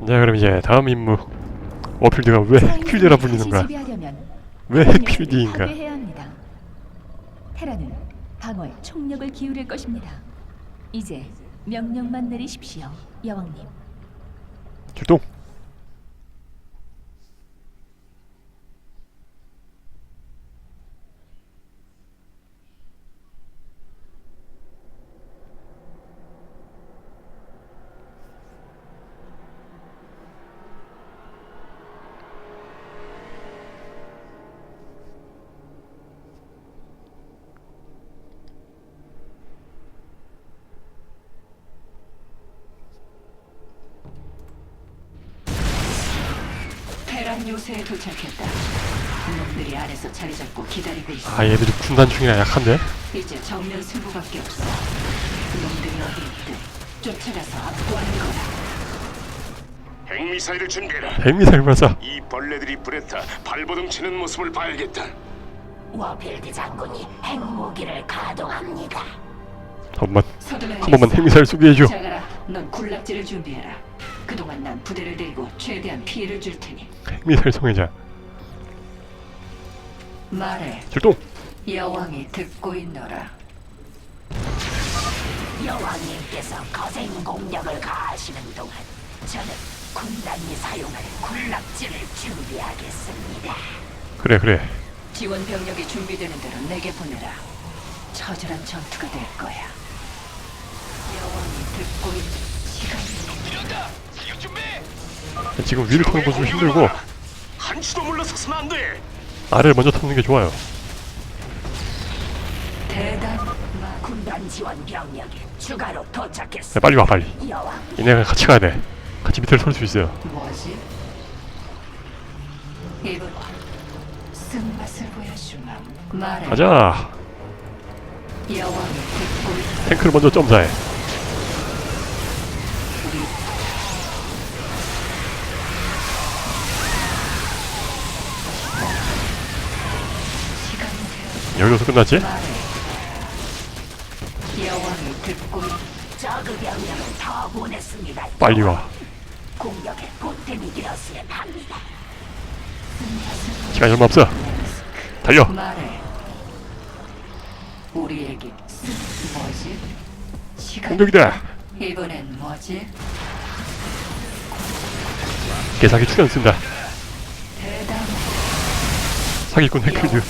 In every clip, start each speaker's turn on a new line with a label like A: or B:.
A: 자 그럼 이제 다음 임무 워필드가 왜 핵필드라 불리는가
B: 왜핵
A: 핵필드인가.
B: 테라는 방어에 총력을 기울일 것입니다. 이제 명령만 내리십시오, 여왕님.
A: 출동
C: 테란 요새에 도착했다. 놈들이 안에서 자리 잡고 기다리고 있어.
A: 아 얘들이 군단총이라 약한데
C: 이제 정면 승부밖에 없어. 놈들이 어디 있든 쫓아가서 압도하는 거야.
D: 핵미사일을 준비해라.
A: 핵미사일 발사
D: 이 벌레들이 불에 타 발버둥 치는 모습을 봐야겠다.
E: 워필드 장군이 핵무기를 가동합니다.
A: 한 번만
C: 서둘러야겠어.
A: 한 번만 핵미사일 소개해줘
C: 자가라, 넌 군락지를 준비해라. 그동안 난 부대를 데리고 최대한 피해를 줄 테니
A: 핵미사일 성애자
C: 말해.
A: 출동
C: 여왕이 듣고 있노라.
E: 여왕님께서 거센 공격을 가하시는 동안 저는 군단이 사용할 군락지를 준비하겠습니다.
A: 그래 그래
C: 지원 병력이 준비되는 대로 내게 보내라. 처절한 전투가 될 거야. 여왕이 듣고 있는 시간이
A: 지금 위를 타는 것좀 힘들고
D: 한치도 물러서서는 안 돼.
A: 아래를 먼저 타는 게 좋아요
C: 대단
E: 군단 지원 병력이 추가로
A: 야,
E: 도착했습니다.
A: 빨리 와 빨리
E: 여왕
A: 얘네가 같이 가야 돼 같이 밑을 설수 있어요
C: 뭐지? 이분 쓴맛을 보여주마. 말해.
A: 가자 탱크를 먼저 점사해 여기서 끝났지? 빨리 와. 시간이 얼마 없어 달려?
C: 시간.
A: 공격이다
C: 이번엔 뭐지?
A: 개사기 출연 쓴다. 사기꾼 핵필드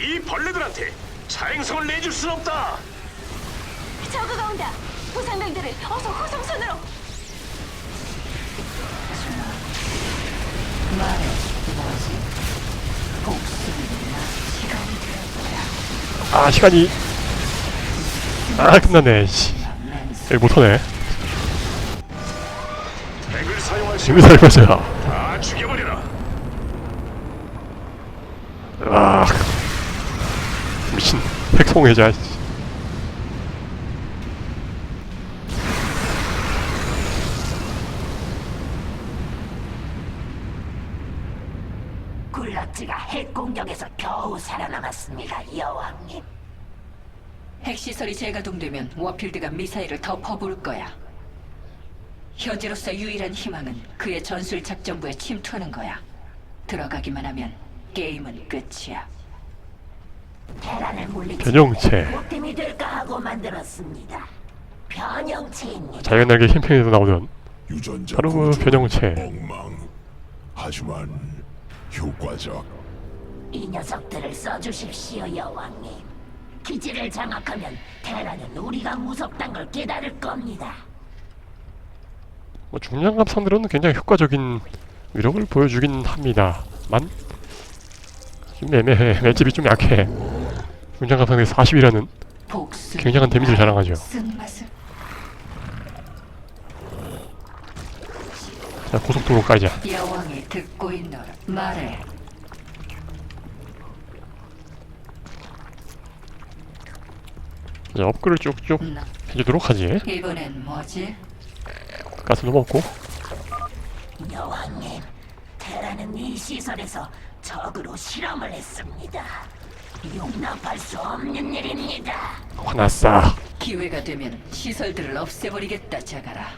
C: 이
D: 벌레들한테 자행성을 내줄 순 없다.
B: 저그가 온다. 부상병들을 어서 후송선으로.
C: 말해. 뭐지? 복수는 나 시간이 될.
A: 아 시간이 아 끝났네 씨 여기 못하네
D: 핵을 사용할 수
A: 핵미사일 발사
D: 다 죽여버려라.
A: 아 미친 핵송해자
E: 군락지가 핵 공격에서 겨우 살아남았습니다, 여왕님.
C: 핵시설이 재가동되면 워필드가 미사일을 더 퍼부을 거야. 현재로서 유일한 희망은 그의 전술 작전부에 침투하는 거야. 들어가기만 하면 게임은 끝이야.
E: 물리치
A: 변형체
E: 보탬이 될까 하고 만들었습니다. 변형체입니다.
A: 자연 날개 캠페인에도 나오던
F: 유전자
A: 바로 그 변형체.
F: 엉망. 하지만 효과적.
E: 이 녀석들을 써주십시오, 여왕님. 기지를 장악하면 테란은 우리가 무섭단 걸 깨달을 겁니다.
A: 뭐 중량감 상대로는 굉장히 효과적인 위력을 보여주긴 합니다만 좀 애매해 맷집이 좀 약해 중량감 상대 40이라는
C: 복수.
A: 굉장한 데미지를 자랑하죠 자 고속도로 까자
C: 여왕이 듣고 있노라. 말해.
A: 이제 업글을 쭉쭉
C: 나
A: 해주도록 하지
C: 이번엔 뭐지?
A: 가스도 먹고
E: 여왕님, 테란은 이 시설에서 적으로 실험을 했습니다. 용납할 수 없는 일입니다.
A: 화났어.
C: 기회가 되면 시설들을 없애버리겠다, 자가라.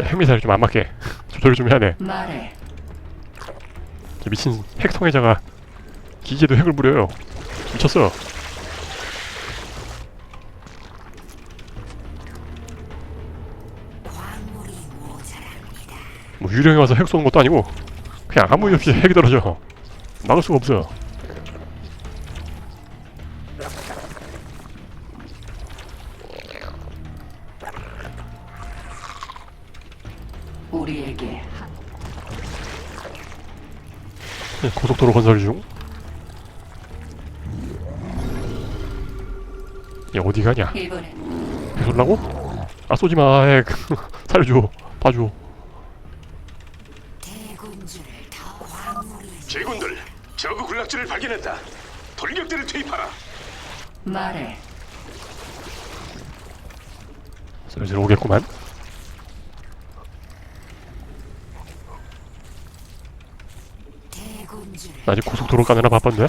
A: 핵미사일 좀 안 맞게 조절 좀 해야 돼.
C: 말해.
A: 저 미친 핵 성애자가 기지에도 핵을 부려요. 미쳤어. 유령이 와서 핵 쏘는 것도 아니고 그냥 아무 이유 없이 핵이 떨어져. 막을 수가 없어.
C: 우리에게
A: 네, 고속도로 건설 중. 얘 어디 가냐? 배 쏠라고? 아 쏘지 마. 핵. 살려줘. 봐줘.
D: 발견했다. 돌격대를 투입하라.
C: 말해.
A: 슬슬 오겠구만. 나 아직 고속도로 가느라 바쁜데?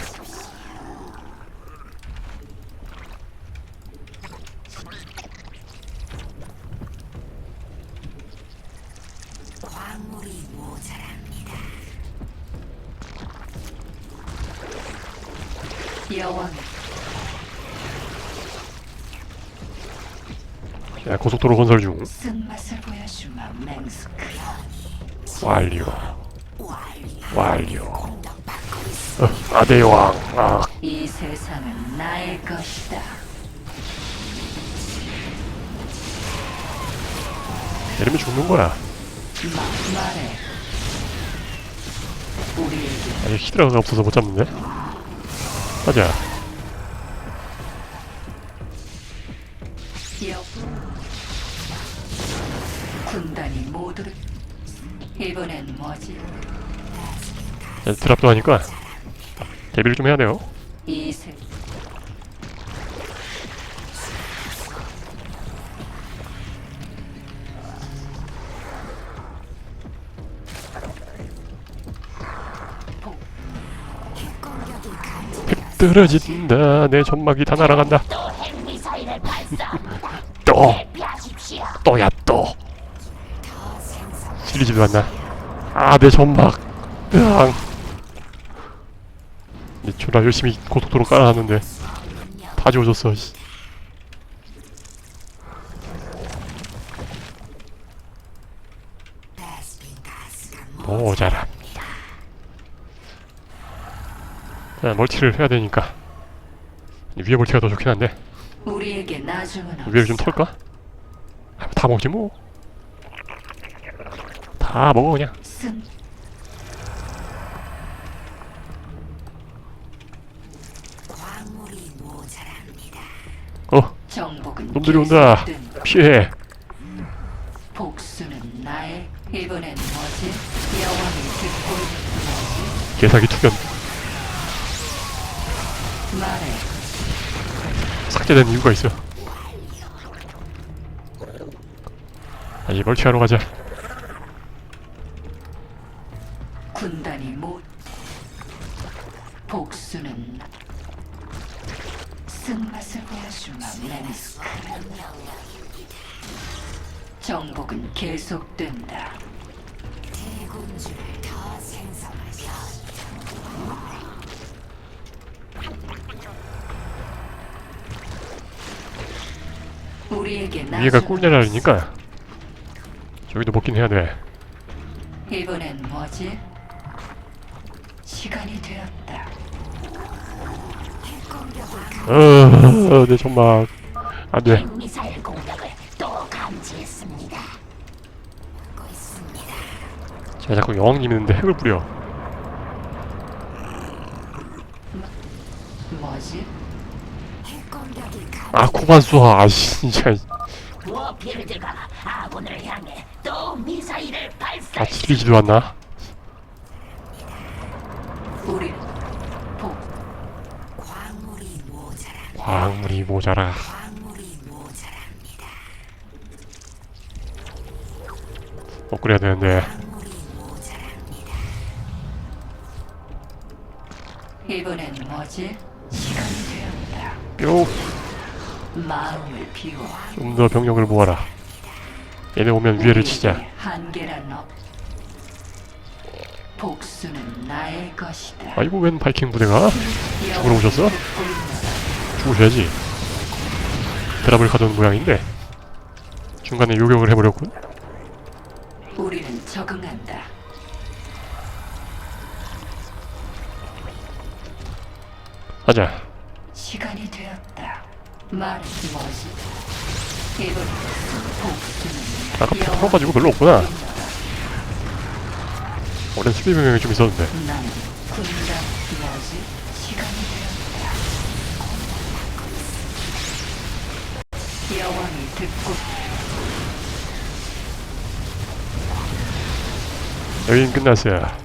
C: 여왕
A: 야, 고속도로 건설 중.
C: 쓴맛을 보여주마, 맹스크.
A: 완료. 완료. 어, 아대 여왕. 아,
C: 이 세상은 나의 것이다.
A: 내리면 죽는 거야.
C: 마, 말해. 우리에게
A: 아직 히드라가 없어서 못 잡는데? 가자.
C: 군단이 모두를 이번엔 뭐지?
A: 이제 드랍도 하니까 대비를 좀 해야 돼요.
C: 이세
A: 떨어진다. 내 점막이 다 날아간다.
E: 또.
A: 또야 또. 질리지도 않나. 아, 내 점막. 으앙. 이 졸라 열심히 고속도로 깔아놨는데 다 지워졌어. 씨. 모자랍니다. 자, 멀티를 해야 되니까 위에 멀티가 더 좋긴 한데
C: 우리에게 나중은 없어.
A: 위를 좀 털까? 아, 다 먹지 뭐. 다 먹어 그냥.
C: 쓴
A: 어,
C: 정복은
A: 놈들이 온다.
C: 계속된다.
A: 피해.
C: 복수는 나의 이번엔 뭐지? 여왕이 듣고 있는
A: 개사기 투견
C: 뭐지? 말해.
A: 삭제된 이유가 있어. 다시 멀티하러 가자.
C: 계속된다 우리에게
A: 위에가
C: 나중은
A: 꿀내라니까 저기도 먹긴 해야 돼.
C: 이번엔 뭐지? 시간이 되었다.
A: 어, 내 점막 안 돼.
E: 핵미사일 공격을 또 감지했습니다.
A: 제가 자꾸 여왕님 있는데 핵을 뿌려.
C: 뭐지?
A: 아, 쏴. 아씨, 진짜.
E: 워필드가 아군을 향해 또 미사일을
A: 아,
E: 발사.
A: 질리지도 않나?
C: 우리 복
E: 광물이 모자라.
A: 광물이 모자라.
E: 광물이 모자랍니다.
A: 업그레이드 되는데.
C: 이번엔 뭐지? 시간이 되었다.
A: 뿅!
C: 마음을 비워.
A: 좀 더 병력을 모아라. 얘네 오면 위에를 치자.
C: 우리에게 한계란 없. 복수는 나의 것이다.
A: 아이고 웬 바이킹 부대가 죽으러 오셨어? 죽으셔야지. 드랍을 가져온 모양인데 중간에 요격을 해버렸군.
C: 우리는 적응한다.
A: 가자.
C: 시간이 되었다. 말은? 이번 복수는
A: 아까 풀어가지고 별로 없구나. 원래 수비 병력이 좀 있었는데.
C: 나는 군단 뭐지? 시간이 되었다. 여왕이 듣고
A: 여긴 끝났어요.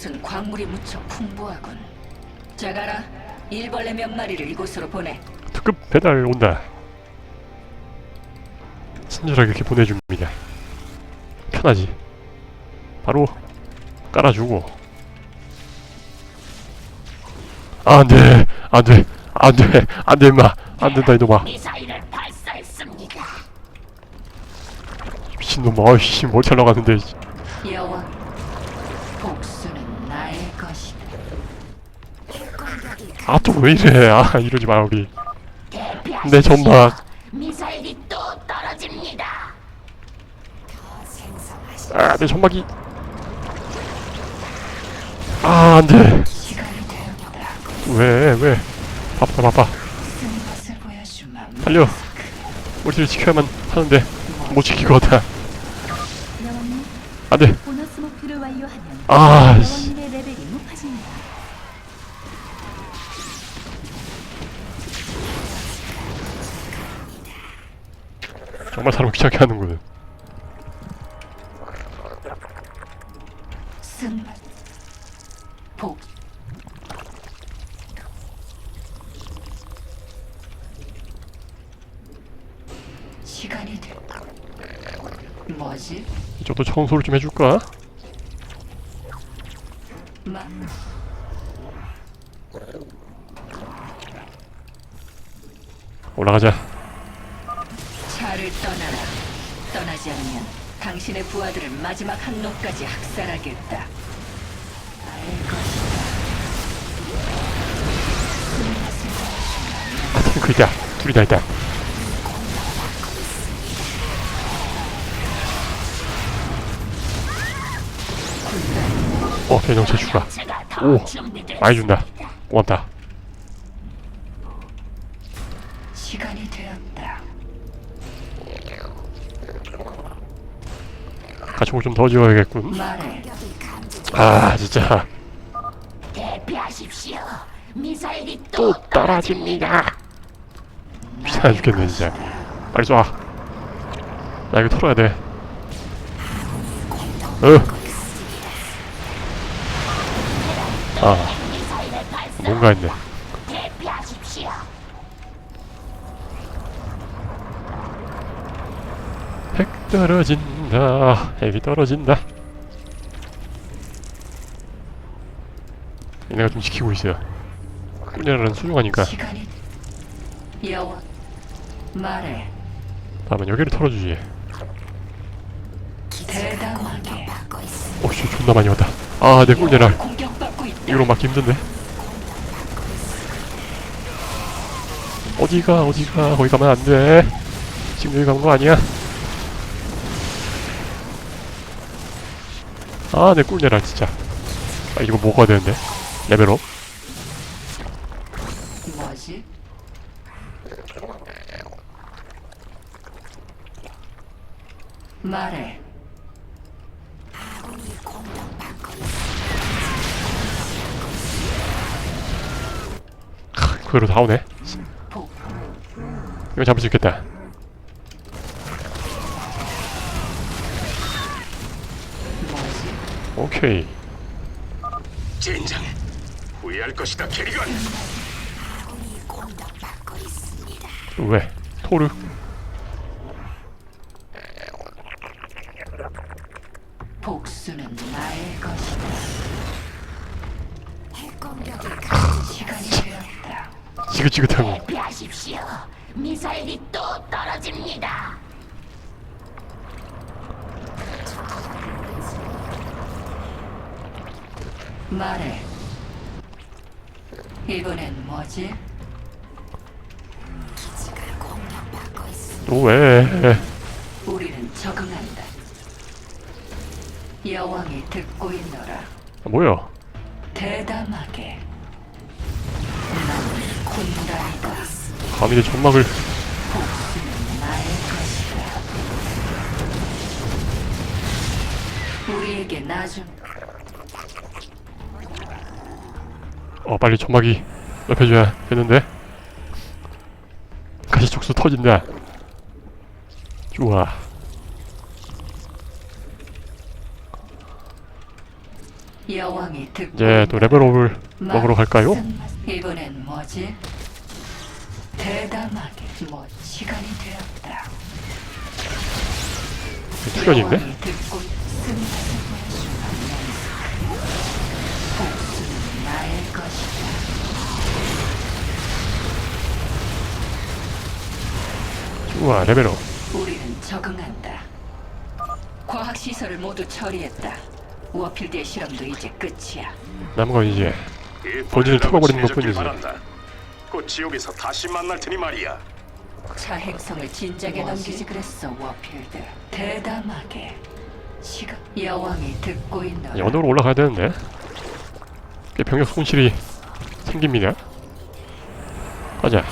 C: 이곳은 광물이 무척 풍부하군. 자가라, 일벌레 몇 마리를 이곳으로 보내.
A: 특급 배달 온다. 친절하게 이렇게 보내줍니다. 편하지. 바로 깔아주고. 아, 안 돼. 안 돼. 안 돼. 안 돼, 임마. 안 된다, 이놈아.
E: 미사일을 발사했습니다.
A: 미친놈아. 어이씨, 뭘 잘나가는데.
C: 여왕,
A: 아, 또 왜 이래. 아, 이러지 마, 우리. 내 전막.
E: 미사일이 또 떨어집니다.
A: 아, 내 전막이. 아, 안 돼.
C: 시간이 되었다.
A: 왜, 왜. 바빠, 바빠. 달려. 우리를 지켜야만 하는데 못 지킬 것 같아.
B: 여왕님,
A: 안 돼.
B: 보너스 목표를 완료하면
A: 아, 씨. 정말 사람 귀찮게
C: 복. 시간이 돼. 뭐지?
A: 이쪽도 청소를 좀 해줄까?
C: 마.
A: 올라가자.
C: 차를 떠나라. 떠나지 않으면 당신의 부하들을 마지막 한 놈까지 학살하겠다.
A: 탱크 있다. 둘이다 있다. 어.
E: 제가 더
A: 오. 많이 준다. 고맙다. 더 지어야겠군.
C: 말해.
A: 아, 진짜.
E: 또또
A: 떨어집니다. 귀찮아 죽겠네, 진짜. 빨리 쏴. 나 이거 털어야 돼. 어. 아, 뭔가 했네. 핵 떨어진다. 핵이 떨어진다. 얘네가 좀 지키고 있어요. 소중하니까.
C: 시간이 여왕 말해.
A: 다음엔 여기를 털어주지.
C: 대담하게.
A: 오씨 존나 많이 왔다. 아, 내 꿀녀를
C: 공격받고 있다.
A: 이걸로 막기 힘든데. 어디가 어디가 거기 가면 안 돼. 지금 여기 가는 거 아니야? 아, 내 꿀녀라 진짜. 아, 이거 먹어야 되는데. 레벨업.
C: 뭐지? 말해.
A: 그대로 다 오네.
C: 복.
A: 이거 잡을 수 있겠다.
C: 뭐지?
A: 오케이.
D: 젠장. 후회할 것이다, 캐리건.
A: 왜? 토르.
C: 복수는 나의 것이다.
E: 핵공격이
C: 시간이 되었다.
A: 지긋지긋하고
E: 대피하십시오. 미사일이 또 떨어집니다.
C: 말해. 이번엔 뭐지?
E: 기지가 공격받고.
A: 또 왜?
C: 우리는 적응한다. 여왕이 듣고 있노라.
A: 아, 뭐야?
C: 대담하게. 난 군단이다.
A: 감히 내 점막을
C: 복수는 나의 것이다. 우리에게 나중
A: 어 빨리 점막이 넓혀줘야 되는데 가시 촉수 터진다 좋아 이제 또 레벨업을 먹으러 갈까요?
C: 이번엔 뭐지? 대담하게 뭐 시간이 되었다.
A: 투견인데?
C: 나의 것이다.
A: 좋아 레벨업
C: 우리는 적응한다. 과학 시설을 모두 처리했다. 워필드의 실험도 이제 끝이야.
A: 남은 건 이제
D: 이
A: 본진을
D: 친해졌길
A: 것뿐이지.
D: 곧 지옥에서 다시 만날 테니 말이야.
C: 차행성을 진작에 넘기지 그랬어 워필드. 대담하게. 시간 여왕이 듣고 있노라.
A: 연으로 올라가야 되는데 꽤 병력 손실이 생깁니다 가자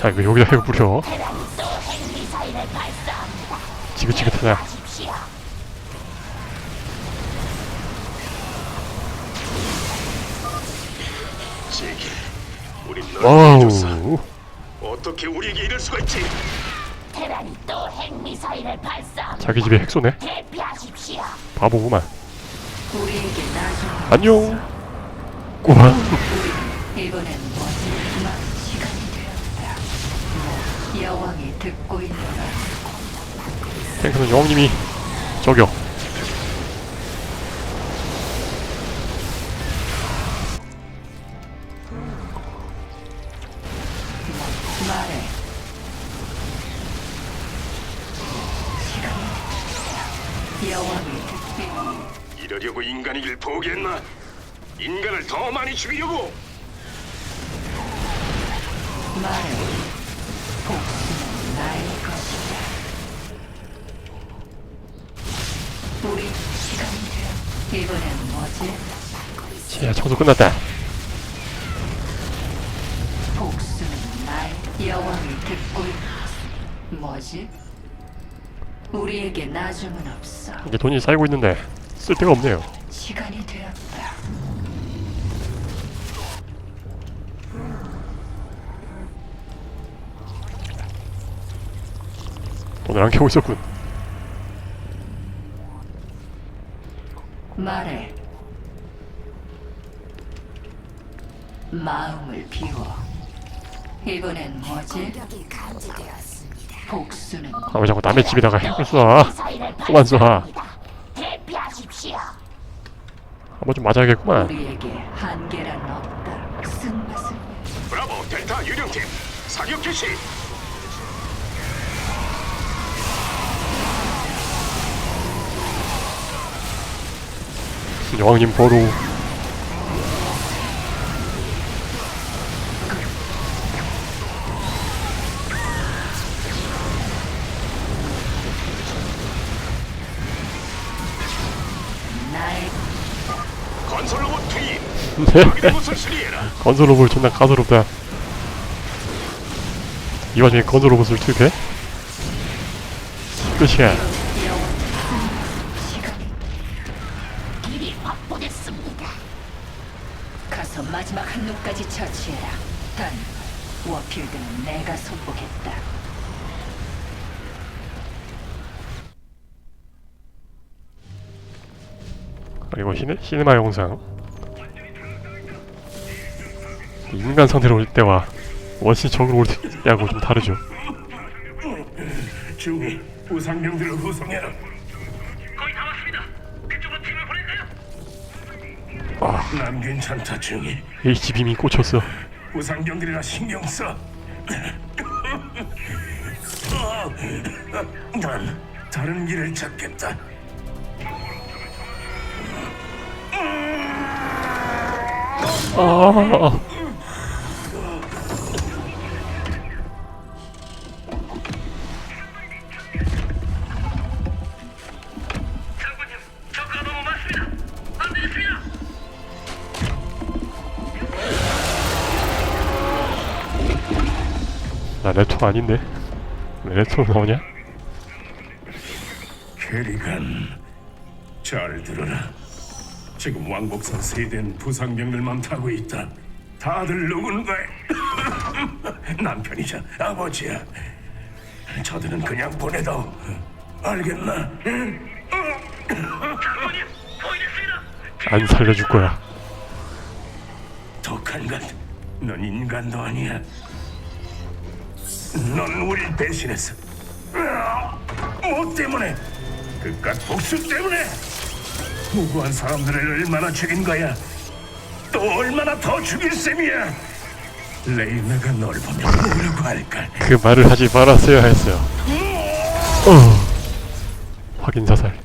A: 자 이거 여기다
E: 핵미사일을 발사합니다.
A: 지긋지긋하다.
D: 제게 널.
A: 와우
D: 어떻게 우리에게 이럴 수가 있지?
E: 테란이 또 핵미사일을 발사합니다.
A: 자기 집에 핵 쏘네
E: 대피하십시오.
A: 바보구만 안녕.
C: 있노라.
A: 탱크는 여왕님이 저격
D: 더 많이 죽이려고?
C: 말해. 복수는 나의 것이다. 우리 시간이 되었다. 이번엔 뭐지?
A: 자 청소 끝났다
C: 복수는 나의 여왕이 듣고 있... 뭐지? 우리에게 나중은 없어.
A: 이제 돈이 쌓이고 있는데 쓸 데가 없네요
C: 시간이 되었다.
A: 돈을 안 캐고 있었군
C: 말해. 마음을 비워. 이번엔 뭐지?
E: 공격이 감지되었습니다.
C: 복수는
A: 아 왜 자꾸 남의 집에다가 핵을 쏴 그만 쏴.
E: 대피하십시오.
A: 한번 좀 맞아야겠구만
C: 우리에게 한계란 없다. 쓴맛을
D: 브라보 델타 유령팀 사격 개시.
A: 여왕님 보루
D: 건설 로봇 투입. 수리해라.
A: 건설 로봇 존나 까다롭다 이 와중에 건설 로봇을 투입해? 끝이야
E: 보됐습니다.
C: 가서 마지막 한 놈까지 처치해라. 단 워필드는 내가 손보겠다.
A: 그리고 시네, 시네마 영상 인간 상태로 올 때와 원시 적으로 올 때하고 좀 다르죠
D: 중이 우상병들을 후송해라. 난 괜찮다 중이.
A: HB임이 꽂혔어
D: 우상 경기라 신경 써. 난 다른 길을 찾겠다.
A: 아 레토 아닌데 왜 레토 나오냐?
D: 캐리건, 잘 들어라. 지금 왕복선 세대는 부상병들만 타고 있다. 다들 누군가의 남편이자 아버지야. 저들은 그냥 보내도 알겠나? 응?
A: 안 살려줄 거야
D: 독한 것, 넌 인간도 아니야. 넌 우릴 배신했어. 뭐 때문에? 그깟 복수 때문에? 무고한 사람들을 얼마나 죽인 거야? 또 얼마나 더 죽일 셈이야? 레이나가 널 보면 뭐라고 할까?
A: 그 말을 하지 말았어야 했어요 어. 확인 사살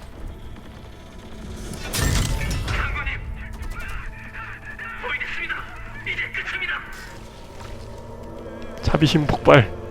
A: 차비심 폭발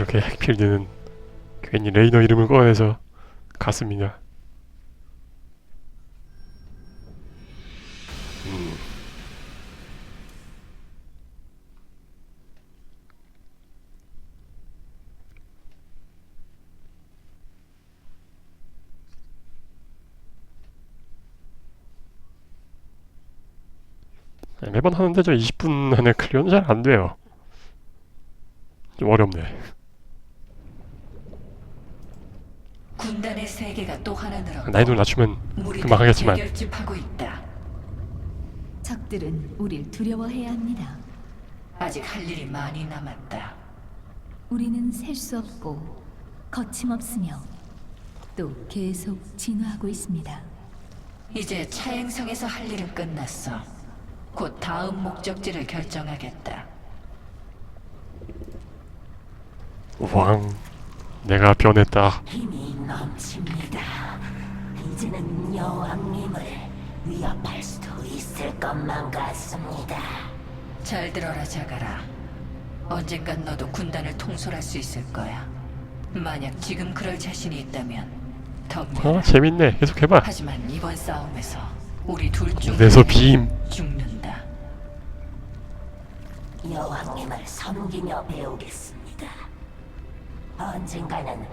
A: 그렇게 핵필드는 괜히 레이너 이름을 꺼내서 갔습니다. 음. 네, 매번 하는데 저 20분 안에 클리어는 잘 안 돼요. 좀 어렵네.
C: 군단의 세계가 또 하나 늘었고
A: 난이도를 낮추면
C: 무리들이
A: 금방 하겠지만
C: 재결집하고 있다.
B: 적들은 우릴 두려워해야 합니다.
C: 아직 할 일이 많이 남았다.
B: 우리는 셀 수 없고 거침없으며 또 계속 진화하고 있습니다.
C: 이제 차행성에서 할 일은 끝났어. 곧 다음 목적지를 결정하겠다.
A: 왕 내가 변했다.
E: 힘이 넘칩니다. 이제는 여왕님을 위협할 수도 있을 것만 같습니다.
C: 잘 들어라 자가라. 언젠간 너도 군단을 통솔할 수 있을 거야. 만약 지금 그럴 자신이 있다면 덤벼라.
A: 어 재밌네. 계속 해봐.
C: 하지만 이번 싸움에서 우리 둘 중
A: 내서 비임.
C: 죽는다.
E: 여왕님을 섬기며 배우겠습니다. 언젠가는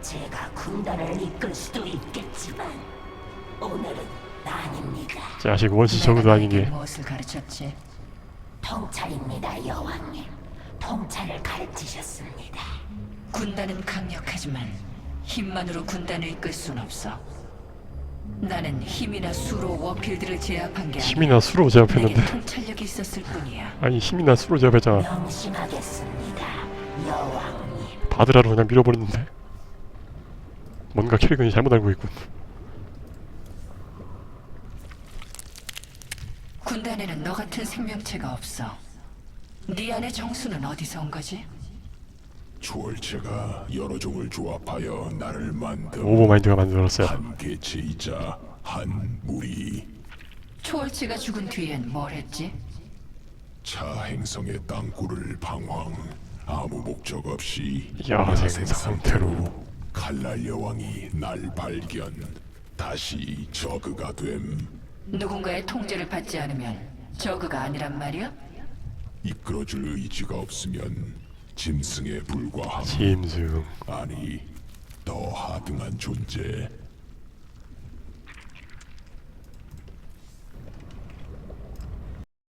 E: 제가 군단을 이끌 수도 있겠지만 오늘은 아닙니다.
A: 자식 원시 저그도 아닌 게
C: 무엇을 가르쳤지?
E: 통찰입니다, 여왕님. 통찰을 가르치셨습니다.
C: 군단은 강력하지만 힘만으로 군단을 이끌 순 없어. 나는 힘이나 수로 워필드를 제압한 게
A: 힘이나 수로 제압했는데
C: 통찰력이 있었을 뿐이야.
A: 아니 힘이나 수로 제압했잖아.
E: 명심하겠습니다, 여왕님.
A: 바드라로 그냥 밀어버렸는데 뭔가 캐릭터이 잘못 알고 있군.
C: 군단에는 너 같은 생명체가 없어. 네 안의 정수는 어디서 온 거지?
F: 초월체가 여러 종을 조합하여 나를 만든
A: 오버마인드가 만들었어요.
F: 한 개체이자 한 무리
C: 초월치가 죽은 뒤엔 뭘 했지?
F: 차 행성의 땅굴을 방황 아무 목적 없이
A: 야생 상태로
F: 칼날 여왕이 날 발견. 다시 저그가 됨.
C: 누군가의 통제를 받지 않으면 저그가 아니란 말이야?
F: 이끌어줄 의지가 없으면 짐승에 불과함.
A: 짐승.
F: 아니 더 하등한 존재